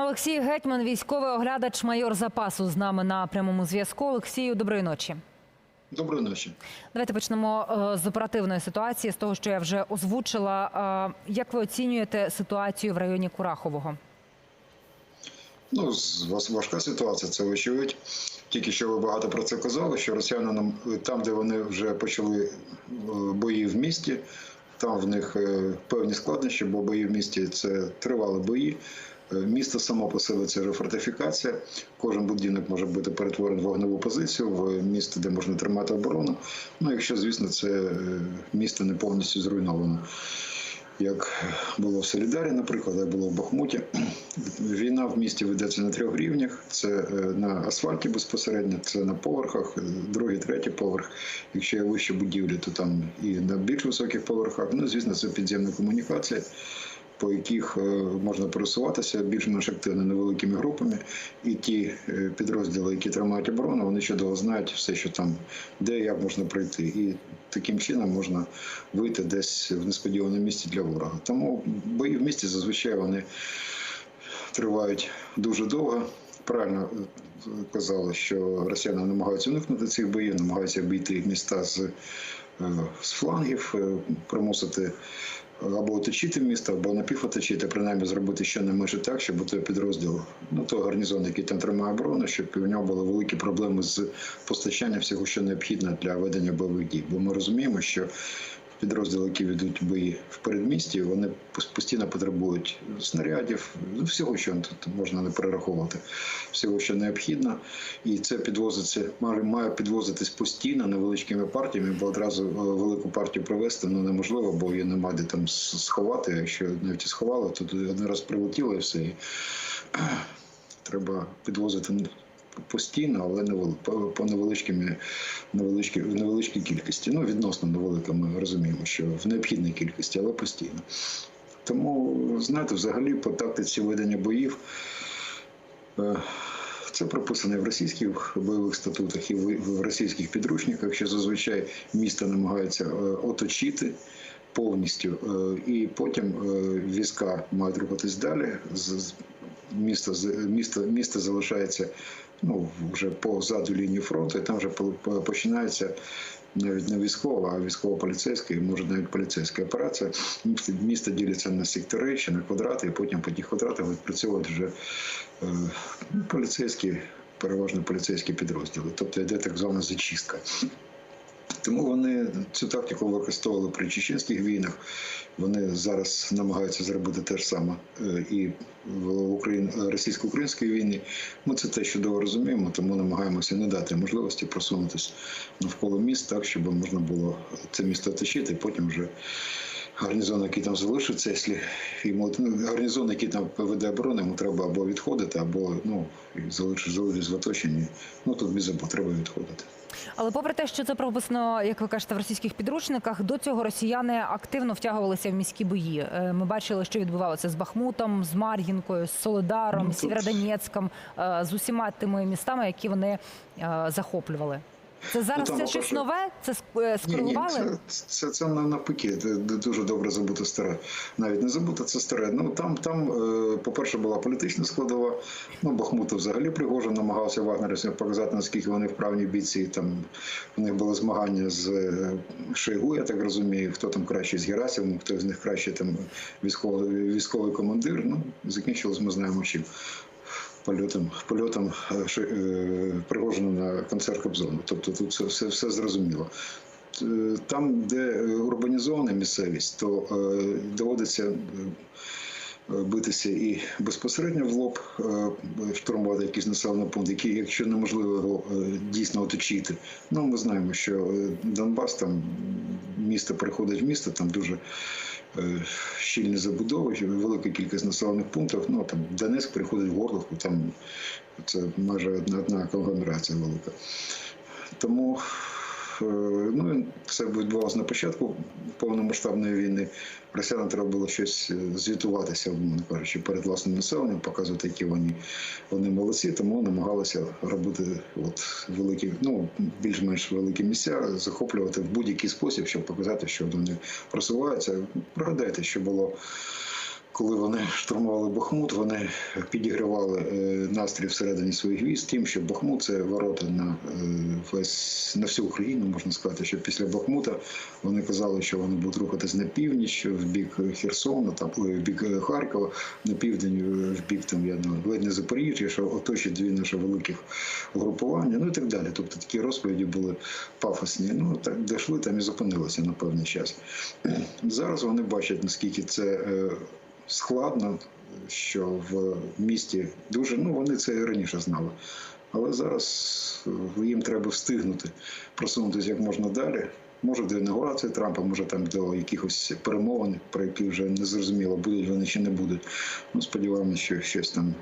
Олексій Гетьман, військовий оглядач, майор запасу з нами на прямому зв'язку. Олексію, доброї ночі. Доброї ночі. Давайте почнемо е, з оперативної ситуації, з того, що я вже озвучила. Е, Як ви оцінюєте ситуацію в районі Курахового? Ну, важка ситуація, це вочевидь. Тільки що ви багато про це казали, що росіянам там, де вони вже почали е, бої в місті, там в них е, певні складнощі, бо бої в місті це тривали бої. Е, Місто само по себе це фортифікація. Кожен будинок може бути перетворений в вогневу позицію, в місто, де можна тримати оборону. Ну, якщо, звісно, це е, місто не повністю зруйновано. Як було в Солідарі, наприклад, як було в Бахмуті. Війна в місті ведеться на трьох рівнях: це е, на асфальті безпосередньо, це на поверхах, другий, третій поверх. Якщо є вищі будівлі, то там і на більш високих поверхах. Ну, звісно, це підземна комунікація, по яких е, можна пересуватися більш-менш активно невеликими групами. І ті е, підрозділи, які тримають оборону, вони чудово знають все, що там, де як можна пройти. І таким чином можна вийти десь в несподіване місце для ворога. Тому бої в місті зазвичай вони тривають дуже довго. Правильно е, казали, що росіяни намагаються уникнути цих боїв, намагаються обійти міста з, з флангів, примусити або оточити місто, або напівоточити, принаймні зробити щонайменше так, щоб той підрозділ, ну той гарнізон, який там тримає оборону, щоб у нього були великі проблеми з постачанням всього, що необхідно для ведення бойових дій. Бо ми розуміємо, що підрозділи, які ведуть бої в передмісті, вони постійно потребують снарядів, ну, всього, що тут можна не перераховувати, всього, що необхідно. І це підвозиться, має, підвозитись постійно невеличкими партіями, бо одразу е, велику партію привезти ну, неможливо, бо її немає де там сховати. Якщо навіть і сховали, то один раз прилетіло і все. І треба підвозити постійно, але по, по невеличкій, в невеличкій кількості. Ну, відносно невелика, ми розуміємо, що в необхідній кількості, але постійно. Тому, знаєте, взагалі по тактиці ведення боїв. е, Це прописано в російських бойових статутах, і в російських підручниках, що зазвичай місто намагаються е, оточити повністю, е, і потім війська мають рухатись далі. Місто, місто, місто залишається ну, вже позаду лінії фронту, і там вже по- по- починається навіть не військова, а військово-поліцейська, і може навіть поліцейська операція. Місто, ділиться на сектори ще на квадрати, і потім по тих квадратах відпрацьовують вже е, поліцейські, переважно поліцейські підрозділи. Тобто йде так звана зачистка. Тому вони цю тактику використовували при чеченських війнах. Вони зараз намагаються зробити те ж саме е, і в Україн... російсько-українській війні. Ми це те чудово розуміємо, тому намагаємося не дати можливості просунутися навколо міст так, щоб можна було це місто оточити, потім вже гарнізон, який там залишиться, якщо йому ну, гарнізон, який там веде оборону, йому треба або відходити, або ну залишити в оточенні. Ну тут без або треба відходити. Але попри те, що це прописано, як ви кажете, в російських підручниках, до цього росіяни активно втягувалися в міські бої. Е, Ми бачили, що відбувалося з Бахмутом, з Мар'їнкою, з Солидаром, Ну, з тут- Сєвєродонецьком, е, з усіма тими містами, які вони е, захоплювали. Це зараз Ну, там, це щось нове? Це ск- е, Ні, ні, це, це, це навпаки, це дуже добре забуто старе. Навіть не забуто, це старе. Ну там, там, е, по-перше, була політична складова. Ну, Бахмутов взагалі Пригожин намагався вагнерівцям показати, наскільки вони вправні бійці. Там у них було змагання з е, Шойгу, я так розумію, хто там краще з Герасимом, хто з них краще там військовий, військовий командир. Ну, закінчилось, ми знаємо чим. Польотом, польотом е, е, Пригожина на концерт Кобзону. Тобто тут все, все, все зрозуміло. Е, Там, де урбанізована місцевість, то доводиться битися і безпосередньо в лоб, штурмувати якийсь населений пункт, який, якщо неможливо його дійсно оточити. Ну, ми знаємо, що Донбас там місто переходить в місто, там дуже е, щільні забудови, велика кількість населених пунктів. Ну там Донецьк переходить в Горловку, там це майже одна, одна конгломерація велика. Тому ну, це відбувалося на початку повномасштабної війни. Росіянам треба було щось е, звітуватися, умовно кажучи, перед власним населенням, показувати, які вони, вони молодці, тому намагалися робити от великі, ну більш-менш великі місця, захоплювати в будь-який спосіб, щоб показати, що вони просуваються. Пригадайте, що було коли вони штурмували Бахмут, вони підігравали е, настрій всередині своїх військ тим, що Бахмут це ворота на е, весь на всю Україну, можна сказати, що після Бахмута вони казали, що вони будуть рухатись на північ, в бік Херсона, там в бік е, Харкова, на південь, в бік там я ледь не Запоріжжя, що оточить дві наші великих угрупування, ну і так далі. Тобто такі розповіді були пафосні. Ну так дійшли там і зупинилися на певний час. Зараз вони бачать, наскільки це складно, що в місті дуже ну вони це і раніше знали. Але зараз е, їм треба встигнути просунутися як можна далі. Може до інаугурації Трампа, може там до якихось перемовин, про які вже не зрозуміло, будуть вони чи не будуть. Ну, сподіваємося, що щось там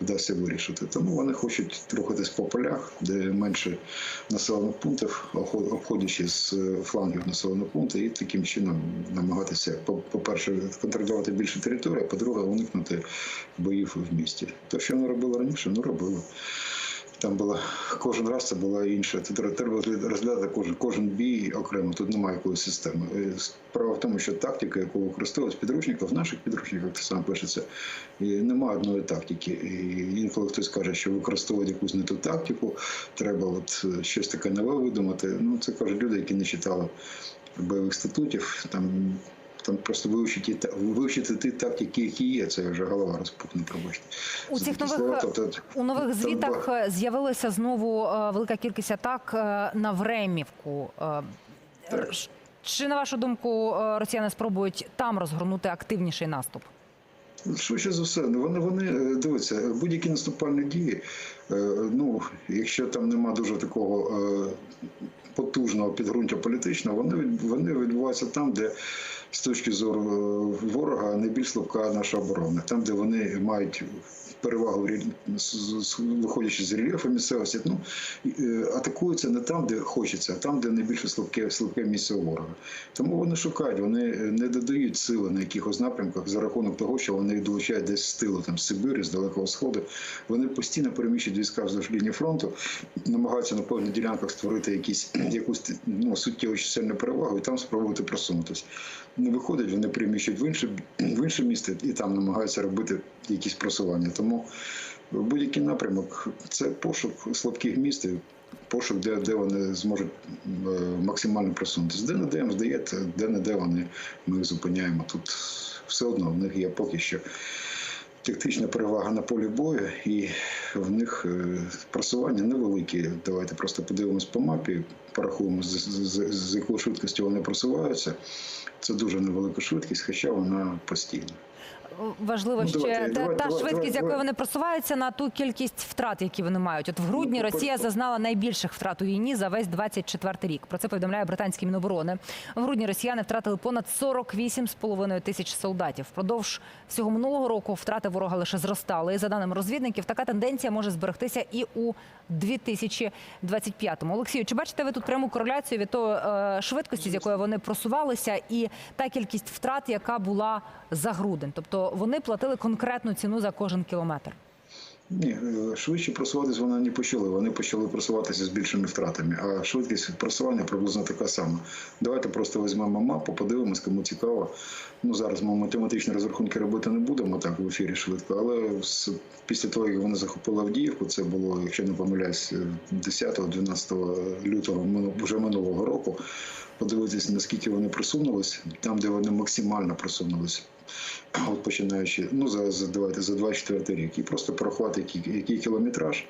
вдасться вирішити. Тому вони хочуть рухатись по полях, де менше населених пунктів, обходячи з е, флангів населених пунктів, і таким чином намагатися, по- по-перше, контролювати більше території, а по-друге, уникнути боїв в місті. Те, що вони робили раніше, ну робили. Там була кожен раз це була інша. Тут треба розглядати кожен кожен бій окремо. Тут немає якоїсь системи. Е, Справа в тому, що тактика, яку використовують в підручниках, в наших підручниках так само пишеться, і немає одної тактики. І інколи хтось каже, що використовують якусь не ту тактику, треба от е, щось таке нове видумати. Ну це кажуть люди, які не читали бойових статутів. Там там просто вивчити, вивчити ті тактики, які є, це вже голова розпухне, пробачте. У цих нових, У нових звітах е, з'явилася знову е, велика кількість атак е, на Времівку. Так. Чи на вашу думку росіяни спробують там розгорнути активніший наступ? Швидше за все, ну, вони вони дивіться, будь-які наступальні дії. Ну, якщо там нема дуже такого потужного підґрунтя політичного, вони вони відбуваються там, де з точки зору е, ворога найбільш слабка наша оборона, там, де вони мають. Перевагу виходячи з рельєфу місцевості, ну е, атакуються не там, де хочеться, а там, де найбільше слабке, слабке місце ворога. Тому вони шукають, вони е, не додають сили на якихось напрямках за рахунок того, що вони долучають десь з тилу, там з Сибирі, з Далекого Сходу. Вони постійно переміщують війська вздовж лінії фронту, намагаються на певних ділянках створити якісь якусь ну, суттєву чисельну перевагу і там спробувати просунутися. Не виходить, вони переміщують в інше, в інше місце і там намагаються робити якісь просування. Тому будь-який напрямок це пошук слабких міст. Пошук, де, де вони зможуть е, максимально просунутися. Де не де здається, де не де вони ми їх зупиняємо. Тут все одно в них є поки що тактична перевага на полі бою, і в них е, просування невеликі. Давайте просто подивимось по мапі, порахуємо, з, з, з якою швидкістю вони просуваються. Це дуже невелика швидкість, хоча вона постійна. Важливо Ну, ще давайте, та, давайте, та давайте, швидкість, якою вони просуваються, на ту кількість втрат, які вони мають. От в грудні Ну, Росія по- зазнала найбільших втрат у війні за весь 24 рік. Про це повідомляє британський міноборони. В грудні росіяни втратили понад 48,5 тисяч солдатів. Впродовж всього минулого року втрати ворога лише зростали. І за даними розвідників, така тенденція може зберегтися і у 2025-му. Олексію, чи бачите ви тут пряму кореляцію від того е, швидкості, з якою вони просувалися, і та кількість втрат, яка була за грудень? Тобто вони платили конкретну ціну за кожен кілометр. Ні, е, швидше просуватися вони не почали. Вони почали просуватися з більшими втратами, а швидкість просування приблизно така сама. Давайте просто візьмемо мапу, подивимось, кому цікаво. Ну зараз ми математичні розрахунки робити не будемо так в ефірі швидко, але після того, як вони захопили Авдіївку, це було, якщо не помиляюсь, 10-12 лютого мину- вже минулого року. Подивитись, наскільки вони просунулись, там, де вони максимально просунулись. От починаючи, ну за, за давайте за 24 рік, і просто порахувати, який, який кілометраж,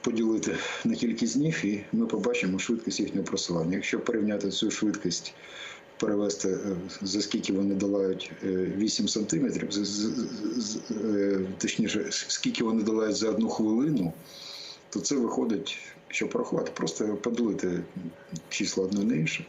поділити на кількість днів, і ми побачимо швидкість їхнього просування. Якщо порівняти цю швидкість, перевести е, за скільки вони долають е, 8 сантиметрів, з- з- з- е, точніше, скільки вони долають за одну хвилину, то це виходить, що порахувати, просто поділити числа одне на інше.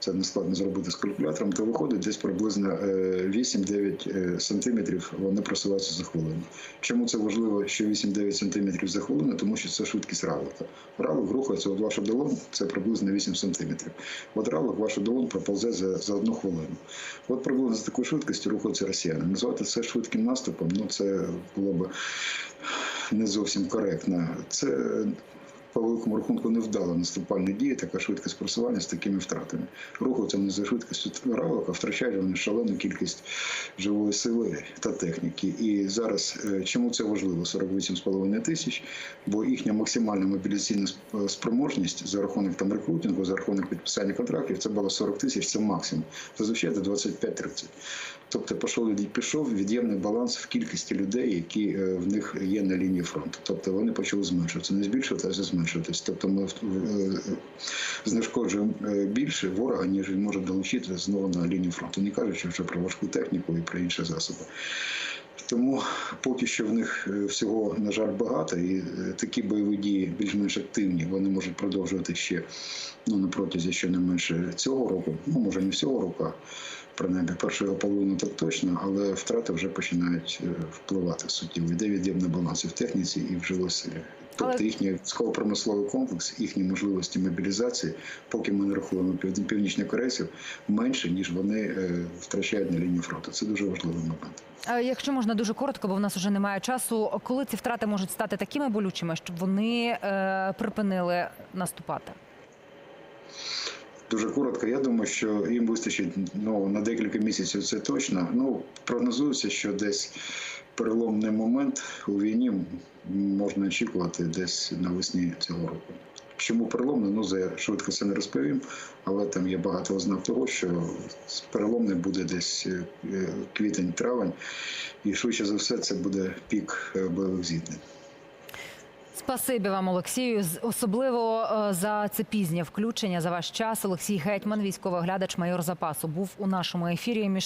Це не складно зробити з калькулятором, то виходить десь приблизно е, 8-9 е, сантиметрів вони просуваються за хвилину. Чому це важливо, що 8-9 сантиметрів за хвилину? Тому що це швидкість равлика. Равлик рухається от ваша долонь, це приблизно 8 сантиметрів. От равлик ваша долонь проползе за, за одну хвилину. От приблизно з такою швидкістю рухаються росіяни. Назвати це швидким наступом, ну це було б не зовсім коректно. Це по великому рахунку невдала наступальна дія, така швидкість просування з такими втратами. Рухаються вони за швидкістю равлик, а втрачають вони шалену кількість живої сили та техніки. І зараз е, чому це важливо? 48,5 тисяч, бо їхня максимальна мобілізаційна спроможність за рахунок там рекрутингу, за рахунок підписання контрактів, це було 40 тисяч, це максимум. Зазвичай до 25-30. Тобто пішов, пішов від'ємний баланс в кількості людей, які е, в них є на лінії фронту. Тобто вони почали зменшуватися, не збільшуватися, а зменшуватися. Тобто ми е, знешкоджуємо е, більше ворога, ніж він може долучити знову на лінію фронту, не кажучи вже про важку техніку і про інші засоби. Тому поки що в них всього, на жаль, багато, і такі бойові дії більш-менш активні. Вони можуть продовжувати ще ну, на протязі щонайменше цього року, ну може не всього року, принаймні першого половину так точно, але втрати вже починають е, впливати суттєво. Йде від'ємний баланс і в техніці, і в живій. Тобто Але- їхній військово-промисловий комплекс, їхні можливості мобілізації, поки ми не рахуємо пів- північнокорейців, менше ніж вони е, втрачають на лінії фронту. Це дуже важливий момент. Е, Якщо можна дуже коротко, бо в нас вже немає часу. Коли ці втрати можуть стати такими болючими, щоб вони е, припинили наступати? Дуже коротко. Я думаю, що їм вистачить ну, на декілька місяців. Це точно. Ну прогнозується, що десь переломний момент у війні можна очікувати десь навесні цього року. Чому переломний? Ну за швидко це не розповім, але там є багато ознак того, що переломний буде десь е, е, квітень-травень, і швидше за все це буде пік е, бойових зіткнень. Спасибі вам, Олексію. Особливо е, за це пізнє включення за ваш час. Олексій Гетьман, військовий оглядач, майор запасу, був у нашому ефірі. Між